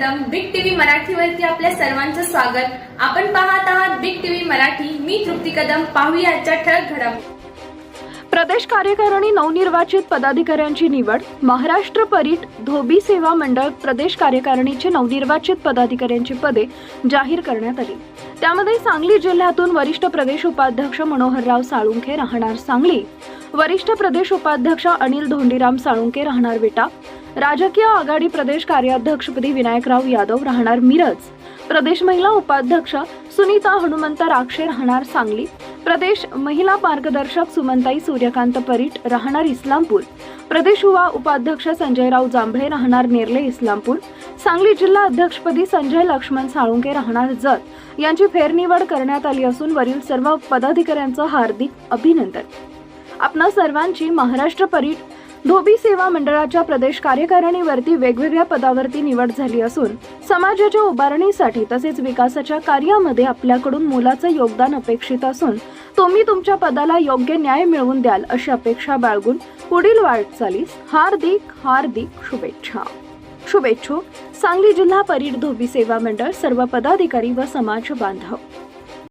मराठीवरती आपल्या सर्वांचं स्वागत. आपण पाहत आहात बिग टीव्ही मराठी. मी तृप्ती कदम. पाहूया आजच्या ठळक घडामोडी प्रदेश कार्यकारिणी नवनिर्वाचित पदाधिकाऱ्यांची निवड. महाराष्ट्र परीट धोबी सेवा मंडळ प्रदेश कार्यकारिणीचे नवनिर्वाचित पदाधिकाऱ्यांची पदे जाहीर करण्यात आली. त्यामध्ये सांगली जिल्ह्यातून वरिष्ठ प्रदेश उपाध्यक्ष मनोहरराव साळुंखे राहणार सांगली. वरिष्ठ प्रदेश उपाध्यक्ष अनिल धोंडीराम साळुंके राहणार विटा. राजकीय आघाडी प्रदेश कार्याध्यक्षपदी विनायकराव यादव राहणार मिरज. प्रदेश महिला उपाध्यक्ष सुनीता हनुमंत राक्षे राहणार सांगली. प्रदेश महिला मार्गदर्शक सुमंताई सूर्यकांत परीट राहणार इस्लामपूर. प्रदेश युवा उपाध्यक्ष संजयराव जांभळे राहणार नेरले इस्लामपूर. सांगली जिल्हा अध्यक्षपदी संजय लक्ष्मण साळुंके राहणार जत. यांची फेरनिवड करण्यात आली असून वरील सर्व पदाधिकाऱ्यांचं हार्दिक अभिनंदन. आपणा सर्वांची महाराष्ट्र परीट धोबी सेवा मंडळाच्या प्रदेश कार्यकारिणीवरती वेगवेगळ्या पदावरती निवड झाली असून समाजाच्या उभारणीसाठी तसेच विकासाच्या कार्यामध्ये आपल्याकडून मोलाचं योगदान अपेक्षित असून तुम्ही तुमच्या पदाला योग्य न्याय मिळवून द्याल अशी अपेक्षा बाळगून पुढील वाटचालीस हार्दिक हार्दिक शुभेच्छा. शुभेच्छुक सांगली जिल्हा परीड धोबी सेवा मंडळ सर्व पदाधिकारी व समाज बांधव.